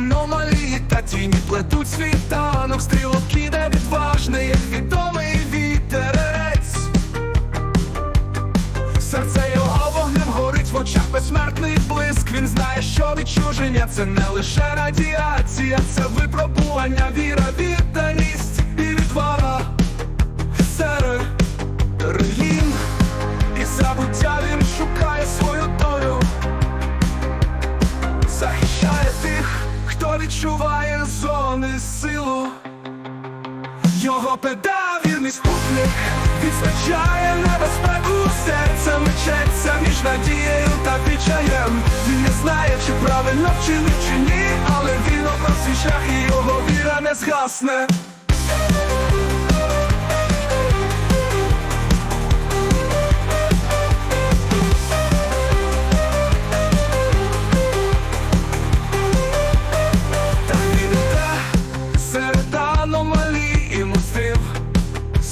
аномалії та тіні плетуть світанок Стрілок іде відважний, як відомий вітерець Серце його вогнем горить в очах безсмертний блиск. Він знає, що відчуження це не лише радіація, це випробування, віра, відчуває зони силу. Його педа вірний спутник відзначає небезпеку серце мечеться між надією та відчаєм Він не знає, чи правильно вчинив чи ні, але він обрав свій і його віра не згасне.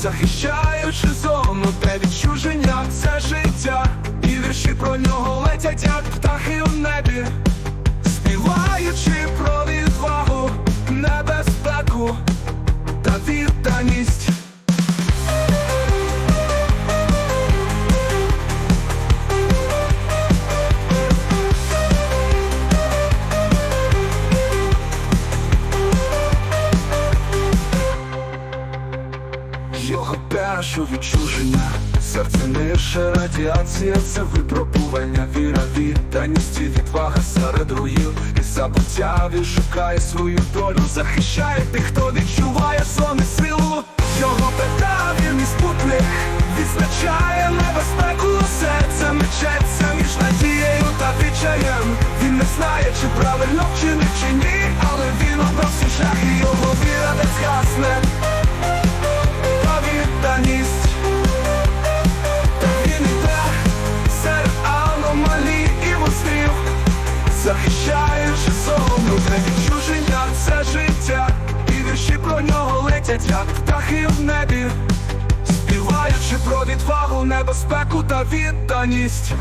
Захищаючи зону, де відчуження це життя. І вірші про нього летять, як птахи у небі Співаючи про Перше відчуження. Серце не лише радіація, це випробування, віра, відданість і відвага серед руїн. І забуття він шукає свою долю, захищає тих, хто відчуває зони силу. Його пета вірний спутник. Відзначає небезпеку. Серце мечеться між надією та відчаєм. Він не знає, чи правильно вчинив, чи ні, але він обрав свій шлях. і летять, як птахи в небі Співаючи про відвагу, небезпеку та відданість